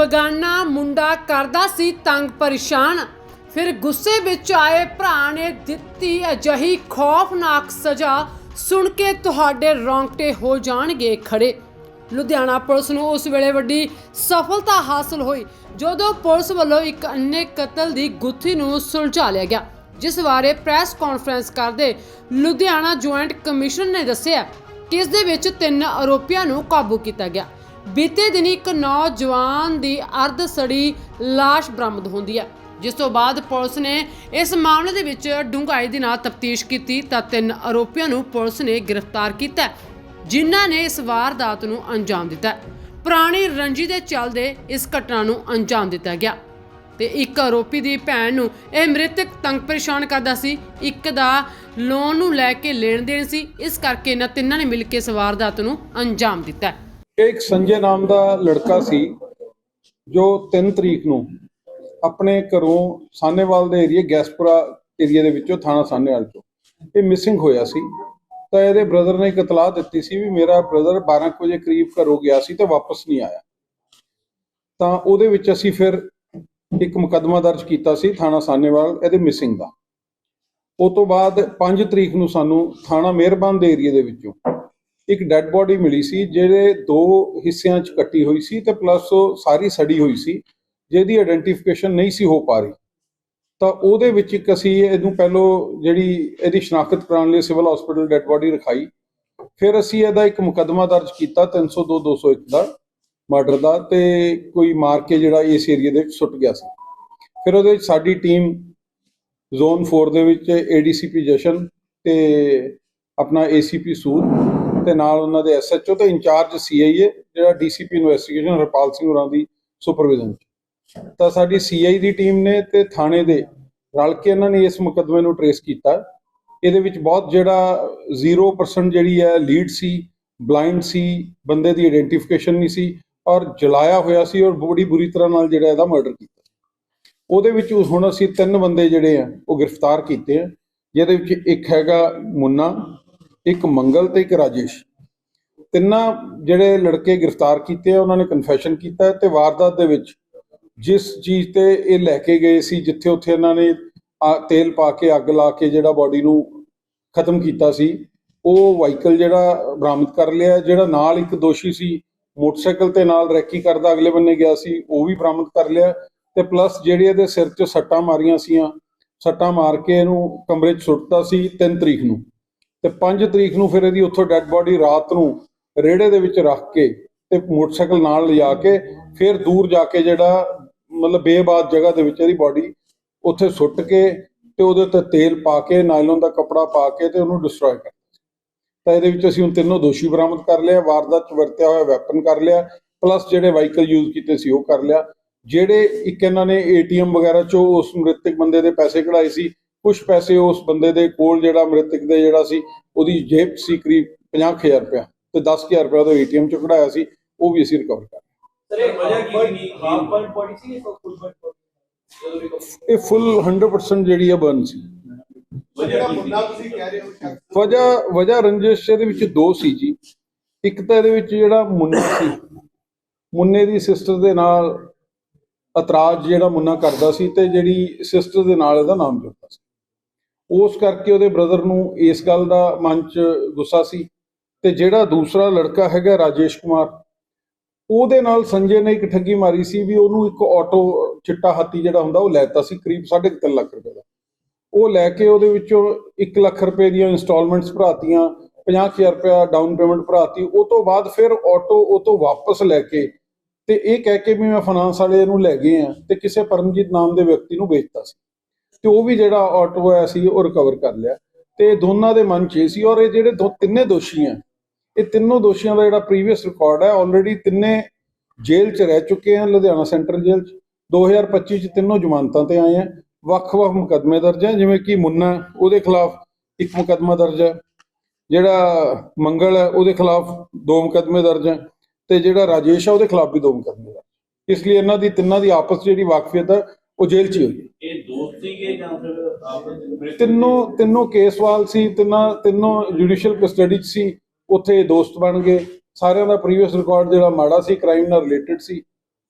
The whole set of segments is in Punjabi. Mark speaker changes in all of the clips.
Speaker 1: ਬਗਾਨਾ ਮੁੰਡਾ ਕਰਦਾ ਸੀ ਤੰਗ ਪਰੇਸ਼ਾਨ। ਫਿਰ ਗੁੱਸੇ ਵਿੱਚ ਆਏ ਭਰਾ ਨੇ ਦਿੱਤੀ ਅਜਿਹੀ ਖੌਫਨਾਕ ਸਜ਼ਾ ਸੁਣ ਕੇ ਤੁਹਾਡੇ ਰੌਂਗਟੇ ਹੋ ਜਾਣਗੇ ਖੜੇ। ਲੁਧਿਆਣਾ ਪੁਲਿਸ ਨੂੰ ਉਸ ਵੇਲੇ ਵੱਡੀ ਸਫਲਤਾ ਹਾਸਲ ਹੋਈ, ਜਦੋਂ ਪੁਲਿਸ ਵੱਲੋਂ ਇੱਕ ਅੰਨੇ ਕਤਲ ਦੀ ਗੁੱਥੀ ਨੂੰ ਸੁਲਝਾ ਲਿਆ ਗਿਆ, ਜਿਸ ਬਾਰੇ ਪ੍ਰੈਸ ਕਾਨਫਰੰਸ ਕਰਦੇ ਲੁਧਿਆਣਾ ਜੁਆਇੰਟ ਕਮਿਸ਼ਨਰ ਨੇ ਦੱਸਿਆ ਕਿ ਇਸ ਦੇ ਵਿੱਚ ਤਿੰਨ ਆਰੋਪੀਆਂ ਨੂੰ ਕਾਬੂ ਕੀਤਾ ਗਿਆ। ਬੀਤੇ ਦਿਨੀ ਇੱਕ ਨੌਜਵਾਨ ਦੀ ਅਰਧ ਸੜੀ ਲਾਸ਼ ਬਰਾਮਦ ਹੁੰਦੀ ਹੈ, ਜਿਸ ਤੋਂ ਬਾਅਦ ਪੁਲਿਸ ਨੇ ਇਸ ਮਾਮਲੇ ਦੇ ਵਿੱਚ ਡੂੰਘਾਈ ਦੇ ਨਾਲ ਤਫਤੀਸ਼ ਕੀਤੀ ਤਾਂ ਤਿੰਨ ਆਰੋਪੀਆਂ ਨੂੰ ਪੁਲਿਸ ਨੇ ਗ੍ਰਿਫਤਾਰ ਕੀਤਾ ਜਿਨ੍ਹਾਂ ਨੇ ਇਸ ਵਾਰਦਾਤ ਨੂੰ ਅੰਜਾਮ ਦਿੱਤਾ ਪੁਰਾਣੀ ਰੰਜੀ ਦੇ ਚੱਲਦੇ ਇਸ ਘਟਨਾ ਨੂੰ ਅੰਜਾਮ ਦਿੱਤਾ ਗਿਆ ਤੇ ਇੱਕ ਆਰੋਪੀ ਦੀ ਭੈਣ ਨੂੰ ਇਹ ਮ੍ਰਿਤਕ ਤੰਗ ਪਰੇਸ਼ਾਨ ਕਰਦਾ ਸੀ, ਇੱਕ ਦਾ ਲੋਨ ਨੂੰ ਲੈ ਕੇ ਲੈਣ ਦੇਣ ਸੀ, ਇਸ ਕਰਕੇ ਇਹਨਾਂ ਤਿੰਨਾਂ ਨੇ ਮਿਲ ਕੇ ਇਸ ਵਾਰਦਾਤ ਨੂੰ ਅੰਜਾਮ ਦਿੱਤਾ
Speaker 2: ਇੱਕ ਸੰਜੇ ਨਾਮ ਦਾ ਲੜਕਾ ਸੀ ਜੋ 3 ਤਰੀਕ ਨੂੰ ਆਪਣੇ ਘਰੋਂ ਸਾਨੇਵਾਲ ਦੇ ਏਰੀਆ ਗੈਸਪੁਰਾ ਏਰੀਆ ਦੇ ਵਿੱਚੋਂ ਥਾਣਾ ਸਾਨੇਵਾਲ ਤੋਂ ਇਹ ਮਿਸਿੰਗ ਹੋਇਆ ਸੀ। ਤਾਂ ਇਹਦੇ ਬ੍ਰਦਰ ਨੇ ਇੱਕ ਇਤਲਾਹ ਦਿੱਤੀ ਸੀ ਵੀ ਮੇਰਾ ਬ੍ਰਦਰ 12 ਕੁ ਵਜੇ ਕਰੀਬ ਘਰੋਂ ਗਿਆ ਸੀ ਤੇ ਵਾਪਸ ਨਹੀਂ ਆਇਆ। ਤਾਂ ਉਹਦੇ ਵਿੱਚ ਅਸੀਂ ਫਿਰ ਇੱਕ ਮੁਕੱਦਮਾ ਦਰਜ ਕੀਤਾ ਸੀ ਥਾਣਾ ਸਾਨੇਵਾਲ ਇਹਦੇ ਮਿਸਿੰਗ ਦਾ। ਉਹ ਤੋਂ ਬਾਅਦ 5 ਤਰੀਕ ਨੂੰ ਸਾਨੂੰ ਥਾਣਾ ਮਿਹਰਬਾਨ ਦੇ ਏਰੀਆ ਦੇ ਵਿੱਚੋਂ ਇੱਕ ਡੈੱਡ ਬੋਡੀ ਮਿਲੀ ਸੀ, ਜਿਹੜੇ ਦੋ ਹਿੱਸਿਆਂ 'ਚ ਕੱਟੀ ਹੋਈ ਸੀ ਤੇ ਪਲੱਸ ਉਹ ਸਾਰੀ ਸੜੀ ਹੋਈ ਸੀ, ਜਿਹਦੀ ਆਇਡੈਂਟੀਫਿਕੇਸ਼ਨ ਨਹੀਂ ਸੀ ਹੋ ਪਾ ਰਹੀ। ਤਾਂ ਉਹਦੇ ਵਿੱਚ ਇੱਕ ਅਸੀਂ ਇਹਨੂੰ ਪਹਿਲੋਂ ਜਿਹੜੀ ਇਹਦੀ ਸ਼ਨਾਖਤ ਕਰਾਉਣ ਲਈ ਸਿਵਲ ਹਸਪੀਟਲ ਡੈੱਡ ਬੋਡੀ ਰਖਾਈ। ਫਿਰ ਅਸੀਂ ਇਹਦਾ ਇੱਕ ਮੁਕੱਦਮਾ ਦਰਜ ਕੀਤਾ 302 201 ਦਾ ਮਰਡਰ ਦਾ ਤੇ ਕੋਈ ਮਾਰ ਕੇ ਜਿਹੜਾ ਇਸ ਏਰੀਆ ਦੇ ਵਿੱਚ ਸੁੱਟ ਗਿਆ ਸੀ। ਫਿਰ ਉਹਦੇ ਵਿੱਚ ਸਾਡੀ ਟੀਮ ਜ਼ੋਨ 4 ਦੇ ਵਿੱਚ ਏਡੀਸੀਪੀ ਜਸ਼ਨ ਤੇ ਆਪਣਾ ਏਸੀਪੀ ਸੂਦ ਤੇ ਨਾਲ ਉਹਨਾਂ ਦੇ ਐਸਐਚਓ ਤੇ ਇੰਚਾਰਜ ਸੀਆਈਏ ਜਿਹੜਾ ਡੀਸੀਪੀ ਇਨਵੈਸਟੀਗੇਸ਼ਨ ਹਰਪਾਲ ਸਿੰਘ ਹੋਰਾਂ ਦੀ ਸੁਪਰਵਿਜ਼ਨ ਚ। ਤਾਂ ਸਾਡੀ ਸੀਆਈ ਦੀ ਟੀਮ ਨੇ ਤੇ ਥਾਣੇ ਦੇ ਰਲ ਕੇ ਇਹਨਾਂ ਨੇ ਇਸ ਮੁਕੱਦਮੇ ਨੂੰ ਟਰੇਸ ਕੀਤਾ। ਇਹਦੇ ਵਿੱਚ ਬਹੁਤ ਜਿਹੜਾ 0% ਜਿਹੜੀ ਹੈ ਲੀਡ ਸੀ ਬਲਾਈਂਡ ਸੀ, ਬੰਦੇ ਦੀ ਆਇਡੈਂਟੀਫਿਕੇਸ਼ਨ ਨਹੀਂ ਸੀ ਔਰ ਜਲਾਇਆ ਹੋਇਆ ਸੀ ਔਰ ਬੜੀ ਬੁਰੀ ਤਰ੍ਹਾਂ ਨਾਲ ਜਿਹੜਾ ਇਹਦਾ ਮਰਡਰ ਕੀਤਾ। ਉਹਦੇ ਵਿੱਚ ਹੁਣ ਅਸੀਂ ਤਿੰਨ ਬੰਦੇ ਜਿਹੜੇ ਆ, ਉਹ ਗ੍ਰਿਫਤਾਰ ਕੀਤੇ ਆ। ਜਿਹਦੇ ਵਿੱਚ ਇੱਕ ਹੈਗਾ ਮੁੰਨਾ ਇੱਕ ਮੰਗਲ ਤੇ ਇੱਕ ਰਾਜੇਸ਼। ਤਿੰਨਾਂ ਜਿਹੜੇ ਲੜਕੇ ਗ੍ਰਿਫਤਾਰ ਕੀਤੇ ਆ, ਉਹਨਾਂ ਨੇ ਕਨਫੈਸ਼ਨ ਕੀਤਾ ਹੈ ਤੇ ਵਾਰਦਾਤ ਦੇ ਵਿੱਚ ਜਿਸ ਚੀਜ਼ ਤੇ ਇਹ ਲੈ ਕੇ ਗਏ ਸੀ, ਜਿੱਥੇ ਉੱਥੇ ਇਹਨਾਂ ਨੇ ਆ- ਤੇਲ ਪਾ ਕੇ, ਅੱਗ ਲਾ ਕੇ ਜਿਹੜਾ ਬਾਡੀ ਨੂੰ ਖਤਮ ਕੀਤਾ ਸੀ, ਉਹ ਵਾਹੀਕਲ ਜਿਹੜਾ ਬਰਾਮਦ ਕਰ ਲਿਆ, ਜਿਹੜਾ ਨਾਲ ਇੱਕ ਦੋਸ਼ੀ ਸੀ, ਮੋਟਰਸਾਈਕਲ ਤੇ ਨਾਲ ਰੈਕੀ ਕਰਦਾ ਅਗਲੇ ਬੰਨੇ ਗਿਆ ਸੀ, ਉਹ ਵੀ ਬਰਾਮਦ ਕਰ ਲਿਆ ਤੇ ਪਲੱਸ ਜਿਹੜੇ ਇਹਦੇ ਸਿਰ 'ਚ ਸੱਟਾਂ ਮਾਰੀਆਂ ਸੀਆਂ, ਸੱਟਾਂ ਮਾਰ ਕੇ ਇਹਨੂੰ ਕਮਰੇ 'ਚ ਸੁੱਟਤਾ ਸੀ 3 ਤਰੀਕ ਨੂੰ। ਤੇ 5 ਤਰੀਕ ਨੂੰ ਫਿਰ ਇਹਦੀ ਉੱਥੋਂ ਡੈੱਡ ਬਾਡੀ ਰਾਤ ਨੂੰ ਰੇੜੇ ਦੇ ਵਿੱਚ ਰੱਖ ਕੇ ਤੇ ਮੋਟਰਸਾਈਕਲ ਨਾਲ ਲਿਜਾ ਕੇ ਫਿਰ ਦੂਰ ਜਾ ਕੇ ਜਿਹੜਾ ਮਤਲਬ ਬੇਬਾਦ ਜਗ੍ਹਾ ਦੇ ਵਿੱਚ ਇਹਦੀ ਬਾਡੀ ਉੱਥੇ ਸੁੱਟ ਕੇ ਤੇ ਉਹਦੇ ਉੱਤੇ ਤੇਲ ਪਾ ਕੇ ਨਾਈਲਨ ਦਾ ਕੱਪੜਾ ਪਾ ਕੇ ਤੇ ਉਹਨੂੰ ਡਿਸਟਰੋਏ ਕਰ ਤਾਂ ਇਹਦੇ ਵਿੱਚ ਅਸੀਂ ਹੁਣ ਤਿੰਨੋਂ ਦੋਸ਼ੀ ਬਰਾਮਦ ਕਰ ਲਿਆ, ਵਾਰਦਾਤ ਚ ਵਰਤਿਆ ਹੋਇਆ ਵੈਪਨ ਕਰ ਲਿਆ ਪਲੱਸ ਜਿਹੜੇ ਵਾਹੀਕਲ ਯੂਜ਼ ਕੀਤੇ ਸੀ ਉਹ ਕਰ ਲਿਆ। ਜਿਹੜੇ ਇੱਕ ਇਹਨਾਂ ਨੇ ਏਟੀਐਮ ਵਗੈਰਾ ਚੋਂ ਉਸ ਮ੍ਰਿਤਕ ਬੰਦੇ ਦੇ ਪੈਸੇ ਕਢਾਏ ਸੀ ਕੁਝ ਪੈਸੇ ਉਸ ਬੰਦੇ ਦੇ ਕੋਲ ਜਿਹੜਾ ਮ੍ਰਿਤਕ ਦੇ ਜਿਹੜਾ ਸੀ ਉਹਦੀ ਜੇਬ ਸੀ ਕਰੀਬ 50000 ਰੁਪਇਆ ਤੇ 10000 ਰੁਪਇਆ ਉਹਦਾ ਏਟੀਐਮ ਚੋਂ ਕਢਾਇਆ ਸੀ ਉਹ ਵੀ ਅਸੀਂ ਰਿਕਵਰ ਕਰ ਲਿਆ।
Speaker 3: ਸਰ ਇਹ ਫੁੱਲ ਬਰਨ ਬੋਡੀ ਜਦੋਂ ਵੀ
Speaker 2: ਇਹ ਫੁੱਲ 100% ਜਿਹੜੀ ਆ ਬਰਨ ਸੀ।
Speaker 3: ਵਜ੍ਹਾ
Speaker 2: ਵਜ੍ਹਾ ਰੰਜਿਸ਼ ਇਹਦੇ ਵਿੱਚ ਦੋ ਸੀ ਜੀ। ਇੱਕ ਤਾਂ ਇਹਦੇ ਵਿੱਚ ਜਿਹੜਾ ਮੁੰਨਾ ਸੀ ਮੁੰਨੇ ਦੀ ਸਿਸਟਰ ਦੇ ਨਾਲ ਇਤਰਾਜ਼ ਜਿਹੜਾ ਮੁੰਨਾ ਕਰਦਾ ਸੀ ਤੇ ਜਿਹੜੀ ਸਿਸਟਰ ਦੇ ਨਾਲ ਇਹਦਾ ਨਾਮ ਜੁੜਦਾ ਸੀ। ਉਸ ਕਰਕੇ ਉਹਦੇ ਬ੍ਰਦਰ ਨੂੰ ਇਸ ਗੱਲ ਦਾ ਮਨ 'ਚ ਗੁੱਸਾ ਸੀ ਤੇ ਜਿਹੜਾ ਦੂਸਰਾ ਲੜਕਾ ਹੈਗਾ ਰਾਜੇਸ਼ ਕੁਮਾਰ, ਉਹਦੇ ਨਾਲ ਸੰਜੇ ਨੇ ਇੱਕ ਠੱਗੀ ਮਾਰੀ ਸੀ ਵੀ ਉਹਨੂੰ ਇੱਕ ਆਟੋ ਚਿੱਟਾ ਹਾਥੀ ਜਿਹੜਾ ਹੁੰਦਾ ਉਹ ਲੈਤਾ ਸੀ, ਕਰੀਬ 3.5 ਲੱਖ ਰੁਪਏ ਦਾ। ਉਹ ਲੈ ਕੇ ਉਹਦੇ ਵਿੱਚੋਂ 1 ਲੱਖ ਰੁਪਏ ਦੀਆਂ ਇਨਸਟਾਲਮੈਂਟਸ ਭਰਾਤੀਆਂ 50000 ਰੁਪਏ ਡਾਊਨ ਪੇਮੈਂਟ ਭਰਾਤੀ, ਉਹ ਤੋਂ ਬਾਅਦ ਫਿਰ ਆਟੋ ਉਹ ਤੋਂ ਵਾਪਸ ਲੈ ਕੇ ਤੇ ਇਹ ਕਹਿ ਕੇ ਵੀ ਮੈਂ ਫਾਈਨਾਂਸ ਵਾਲੇ ਨੂੰ ਲੈ ਗਏ ਆ ਤੇ ਕਿਸੇ ਪਰਮਜੀਤ ਨਾਮ ਦੇ ਵਿਅਕਤੀ ਨੂੰ ਵੇਚਤਾ ਸੀ। ਤੇ ਉਹ ਵੀ ਜਿਹੜਾ ਆਟੋ ਹੈ ਸੀ ਉਹ ਰਿਕਵਰ ਕਰ ਲਿਆ। ਤੇ ਦੋਨਾਂ ਦੇ ਮਨ 'ਚ ਇਹ ਸੀ ਔਰ ਇਹ ਜਿਹੜੇ ਦੋ ਤਿੰਨੇ ਦੋਸ਼ੀ ਆ ਇਹ ਤਿੰਨੋਂ ਦੋਸ਼ੀਆਂ ਦਾ ਜਿਹੜਾ ਪ੍ਰੀਵੀਅਸ ਰਿਕਾਰਡ ਹੈ ਆਲਰੇਡੀ ਤਿੰਨੇ ਜੇਲ੍ਹ 'ਚ ਰਹਿ ਚੁੱਕੇ ਆ ਲੁਧਿਆਣਾ ਸੈਂਟਰਲ ਜੇਲ੍ਹ 'ਚ। 2025 'ਚ ਤਿੰਨੋਂ ਜ਼ਮਾਨਤਾਂ ਤੇ ਆਏ ਆ ਵੱਖ-ਵੱਖ ਮੁਕੱਦਮੇ ਦਰਜ ਹੈ, ਜਿਵੇਂ ਕਿ ਮੁੰਨਾ ਉਹਦੇ ਖਿਲਾਫ ਇੱਕ ਮੁਕੱਦਮਾ ਦਰਜ ਹੈ। ਜਿਹੜਾ ਮੰਗਲ ਹੈ, ਉਹਦੇ ਖਿਲਾਫ ਦੋ ਮੁਕੱਦਮੇ ਦਰਜ ਹੈ। ਤੇ ਜਿਹੜਾ ਰਾਜੇਸ਼ ਹੈ, ਉਹਦੇ ਖਿਲਾਫ ਵੀ ਦੋ ਮੁਕੱਦਮੇ ਦਰਜ ਇਸ ਲਈ ਇਹਨਾਂ ਦੀ ਤਿੰਨਾਂ ਦੀ ਆਪਸ ਜਿਹੜੀ ਵਾਕਫੀਅਤ ਹੈ, ਉਹ ਜੇਲ੍ਹ 'ਚ ਹੀ ਹੋਈ ਹੈ।
Speaker 3: ਸੀਗੇ ਜਾਂ ਫਿਰ ਆਪਸ
Speaker 2: ਤਿੰਨੋਂ ਤਿੰਨੋਂ ਕੇਸਵਾਲ ਸੀ ਤਿੰਨਾਂ ਤਿੰਨੋਂ ਜੁਡੀਸ਼ੀਅਲ ਕਸਟਡੀ 'ਚ ਸੀ ਉੱਥੇ ਦੋਸਤ ਬਣ ਗਏ। ਸਾਰਿਆਂ ਦਾ ਪ੍ਰੀਵੀਅਸ ਰਿਕਾਰਡ ਜਿਹੜਾ ਮਾੜਾ ਸੀ ਕ੍ਰਾਈਮ ਨਾਲ ਰਿਲੇਟਡ ਸੀ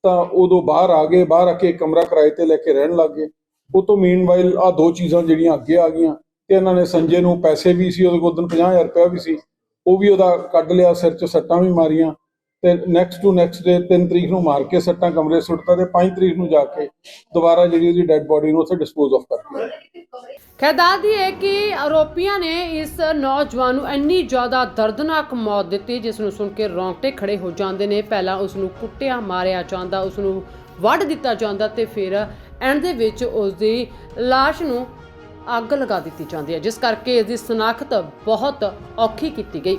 Speaker 2: ਤਾਂ ਉਦੋਂ ਬਾਹਰ ਆ ਗਏ ਬਾਹਰ ਆ ਕੇ ਕਮਰਾ ਕਿਰਾਏ ਤੇ ਲੈ ਕੇ ਰਹਿਣ ਲੱਗ ਗਏ। ਉਹ ਤੋਂ ਮੀਨਵਾਈਲ ਆ ਦੋ ਚੀਜ਼ਾਂ ਜਿਹੜੀਆਂ ਅੱਗੇ ਆ ਗਈਆਂ ਤੇ ਇਹਨਾਂ ਨੇ ਸੰਜੇ ਨੂੰ ਪੈਸੇ ਵੀ ਸੀ ਉਹਦੇ ਕੋਲ ਉਦੋਂ 50000 ਰੁਪਇਆ ਵੀ ਸੀ। ਉਹ ਵੀ ਉਹਦਾ ਕੱਢ ਲਿਆ ਸਿਰ 'ਚ ਸੱਟਾਂ ਵੀ ਮਾਰੀਆਂ। ਤੇ ਨੈਕਸਟ ਟੂ ਨੈਕਸਟ ਡੇ 3 ਤਰੀਕ ਨੂੰ ਮਾਰ ਕੇ ਸੱਟਾਂ, ਕਮਰੇ ਸੁੱਟਤਾ ਤੇ 5 ਤਰੀਕ ਨੂੰ ਜਾ ਕੇ ਦੁਬਾਰਾ ਜਿਹੜੀ ਉਹਦੀ ਡੈੱਡ ਬੋਡੀ ਨੂੰ ਉੱਥੇ ਡਿਸਪੋਜ਼ ਆਫ ਕਰਤੀ
Speaker 1: ਖੈਰ ਦੱਸਦੀ ਹੈ ਕਿ ਆਰੋਪੀਆਂ ਨੇ ਇਸ ਨੌਜਵਾਨ ਨੂੰ ਇੰਨੀ ਜ਼ਿਆਦਾ ਦਰਦਨਾਕ ਮੌਤ ਦਿੱਤੀ, ਜਿਸ ਨੂੰ ਸੁਣ ਕੇ ਰੌਂਗਟੇ ਖੜੇ ਹੋ ਜਾਂਦੇ ਨੇ। ਪਹਿਲਾਂ ਉਸ ਨੂੰ ਕੁੱਟਿਆ, ਮਾਰਿਆ ਜਾਂਦਾ, ਉਸ ਨੂੰ ਵੱਢ ਦਿੱਤਾ ਜਾਂਦਾ ਤੇ ਫਿਰ ਐਂਡ ਦੇ ਵਿੱਚ ਉਸ ਦੀ ਲਾਸ਼ ਨੂੰ ਅੱਗ ਲਗਾ ਦਿੱਤੀ ਜਾਂਦੀ ਹੈ, ਜਿਸ ਕਰਕੇ ਇਸ ਦੀ ਸਨਾਖਤ ਬਹੁਤ ਔਖੀ ਕੀਤੀ ਗਈ।